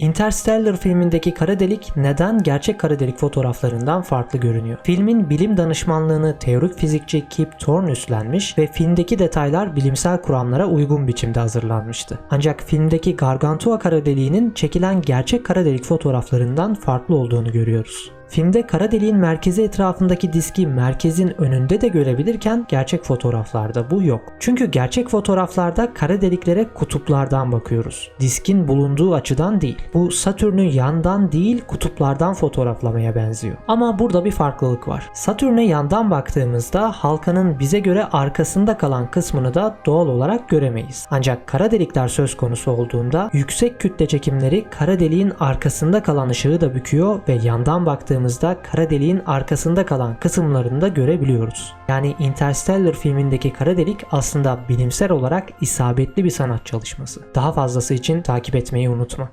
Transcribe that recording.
Interstellar filmindeki kara delik neden gerçek kara delik fotoğraflarından farklı görünüyor? Filmin bilim danışmanlığını teorik fizikçi Kip Thorne üstlenmiş ve filmdeki detaylar bilimsel kuramlara uygun biçimde hazırlanmıştı. Ancak filmdeki Gargantua kara deliğinin çekilen gerçek kara delik fotoğraflarından farklı olduğunu görüyoruz. Filmde kara deliğin merkezi etrafındaki diski merkezin önünde de görebilirken gerçek fotoğraflarda bu yok. Çünkü gerçek fotoğraflarda kara deliklere kutuplardan bakıyoruz. Diskin bulunduğu açıdan değil. Bu Satürn'ü yandan değil kutuplardan fotoğraflamaya benziyor. Ama burada bir farklılık var. Satürn'e yandan baktığımızda halkanın bize göre arkasında kalan kısmını da doğal olarak göremeyiz. Ancak kara delikler söz konusu olduğunda yüksek kütle çekimleri kara deliğin arkasında kalan ışığı da büküyor ve yandan baktığımızda kara deliğin arkasında kalan kısımlarını da görebiliyoruz. Yani Interstellar filmindeki kara delik aslında bilimsel olarak isabetli bir sanat çalışması. Daha fazlası için takip etmeyi unutma.